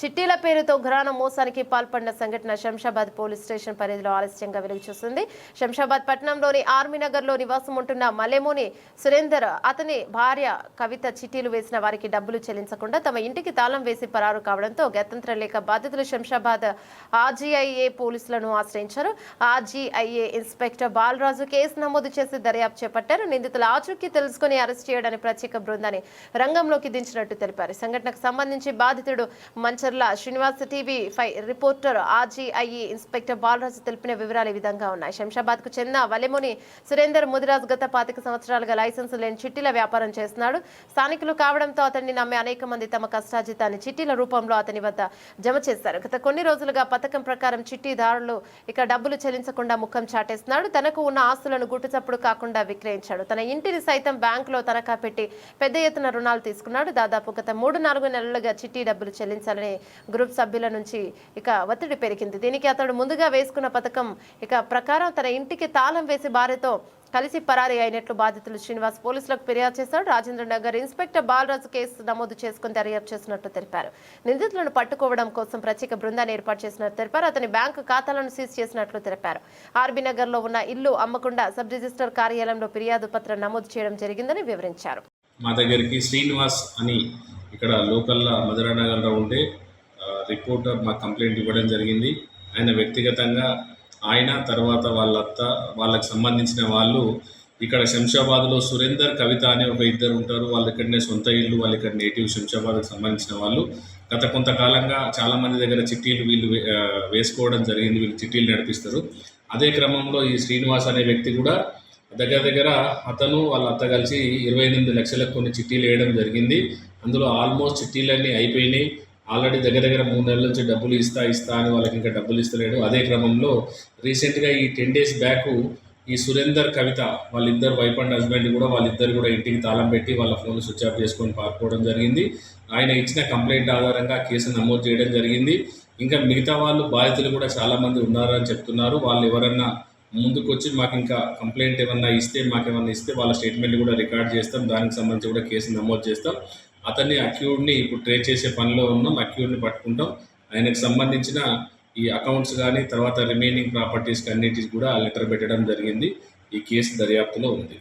చిట్టీల పేరుతో ఘరాన మోసానికి పాల్పడిన సంఘటన శంషాబాద్ పోలీస్ స్టేషన్ పరిధిలో ఆలస్యంగా వెలుగు చూసింది. శంషాబాద్ పట్టణంలోని ఆర్మీ నగర్లో నివాసం ఉంటున్న మలేమోని సురేందర్ అతని భార్య కవిత చిట్టీలు వేసిన వారికి డబ్బులు చెల్లించకుండా తమ ఇంటికి తాళం వేసి పరారు కావడంతో గత్యంతరం లేక బాధితులు శంషాబాద్ ఆర్జీఐఏ పోలీసులను ఆశ్రయించారు. ఆర్జీఐఏ ఇన్స్పెక్టర్ బాలరాజు కేసు నమోదు చేసి దర్యాప్తు చేపట్టారు. నిందితుల ఆచూకీ తెలుసుకుని అరెస్ట్ చేయడానికి ప్రత్యేక బృందాన్ని రంగంలోకి దించినట్టు తెలిపారు. సంఘటనకు సంబంధించి బాధితుడు Mancharla Srinivas TV five reporter RGIE inspector Balaraju తెలిపిన వివరాలు ఈ విధంగా ఉన్నాయి. శంషాబాద్కు చెందిన వలెముని సురేందర్ ముదిరాజ్ గత పాతిక సంవత్సరాలుగా లైసెన్స్ లేని చిట్టీల వ్యాపారం చేస్తున్నాడు. స్థానికులు కావడంతో అతన్ని నమ్మి అనేక మంది తమ కష్టాజితాన్ని చిట్టీల రూపంలో అతని వద్ద జమ చేశారు. గత కొన్ని రోజులుగా పథకం ప్రకారం చిట్టీదారులు ఇక డబ్బులు చెల్లించకుండా ముఖం చాటేస్తున్నాడు. తనకు ఉన్న ఆస్తులను గుట్టుచప్పుడు కాకుండా విక్రయించాడు. తన ఇంటిని సైతం బ్యాంకులో తనఖా పెట్టి పెద్ద ఎత్తున రుణాలు తీసుకున్నాడు. దాదాపు గత మూడు నాలుగు నెలలుగా చిట్టి డబ్బులు చెల్లించాలని గ్రూప్ సభ్యుల నుంచి ఇక ఒత్తిడి పెరిగింది. దీనికి అతడు ముందుగా వేసుకున్న పథకం ఇక ప్రకారం తన ఇంటికి తాళం వేసి భార్యతో కలిసి పరారీ అయినట్లు బాధితులు శ్రీనివాస్ పోలీసులకు ఫిర్యాదు చేశాడు. రాజేంద్ర నగర్ ఇన్స్పెక్టర్ బాలరాజు కేసు నమోదు చేసుకుని దర్యాప్తు చేసినట్లు తెలిపారు. నిందితులను పట్టుకోవడం కోసం ప్రత్యేక బృందాన్ని ఏర్పాటు చేసినట్లు తెలిపారు. అతని బ్యాంకు ఖాతాలను సీజ్ చేసినట్లు తెలిపారు. ఆర్బీ నగర్లో ఉన్న ఇల్లు అమ్మకుండా సబ్ రిజిస్టర్ కార్యాలయంలో ఫిర్యాదు పత్రం నమోదు చేయడం జరిగిందని వివరించారు. మా దగ్గరికి శ్రీనివాస్ అని ఇక్కడ లోకల్లో మధురానగర్లో ఉండే రిపోర్టర్ మాకు కంప్లైంట్ ఇవ్వడం జరిగింది. ఆయన వ్యక్తిగతంగా ఆయన తర్వాత వాళ్ళ అత్త వాళ్ళకి సంబంధించిన వాళ్ళు ఇక్కడ శంషాబాద్లో సురేందర్ కవిత అనే ఒక ఇద్దరు ఉంటారు. వాళ్ళు ఇక్కడనే సొంత ఇల్లు వాళ్ళు ఇక్కడ నేటివ్ శంషాబాద్కి సంబంధించిన వాళ్ళు. గత కొంతకాలంగా చాలామంది దగ్గర చిట్టీలు వీళ్ళు వేసుకోవడం జరిగింది. వీళ్ళు చిట్టీలు నడిపిస్తారు. అదే క్రమంలో ఈ శ్రీనివాస్ అనే వ్యక్తి కూడా దగ్గర దగ్గర అతను వాళ్ళ అత్త కలిసి ఇరవై ఎనిమిది లక్షలకు కొన్ని చిట్టీలు వేయడం జరిగింది. అందులో ఆల్మోస్ట్ చిట్టీలన్నీ అయిపోయినాయి. ఆల్రెడీ దగ్గర దగ్గర మూడు నెలల నుంచి డబ్బులు ఇస్తా ఇస్తా అని వాళ్ళకి ఇంకా డబ్బులు ఇస్తలేడు. అదే క్రమంలో రీసెంట్గా ఈ టెన్ డేస్ బ్యాక్ ఈ సురేందర్ కవిత వాళ్ళిద్దరు వైఫ్ అండ్ హస్బెండ్ కూడా వాళ్ళిద్దరు కూడా ఇంటికి తాళం పెట్టి వాళ్ళ ఫోన్ స్విచ్ ఆఫ్ చేసుకొని పారిపోవడం జరిగింది. ఆయన ఇచ్చిన కంప్లైంట్ ఆధారంగా కేసు నమోదు చేయడం జరిగింది. ఇంకా మిగతా వాళ్ళు బాధితులు కూడా చాలామంది ఉన్నారని చెప్తున్నారు. వాళ్ళు ఎవరన్నా ముందుకు వచ్చి మాకు ఇంకా కంప్లైంట్ ఏమన్నా ఇస్తే మాకు ఏమన్నా ఇస్తే వాళ్ళ స్టేట్మెంట్ కూడా రికార్డ్ చేస్తాం. దానికి సంబంధించి కూడా కేసు నమోదు చేస్తాం. అతన్ని అక్యూడ్ని ఇప్పుడు ట్రేస్ చేసే పనిలో ఉన్నాం అక్యూడ్ని పట్టుకుంటాం. ఆయనకు సంబంధించిన ఈ అకౌంట్స్ కానీ తర్వాత రిమైనింగ్ ప్రాపర్టీస్కి అన్నిటికి కూడా లెటర్ పెట్టడం జరిగింది. ఈ కేసు దర్యాప్తులో ఉంది.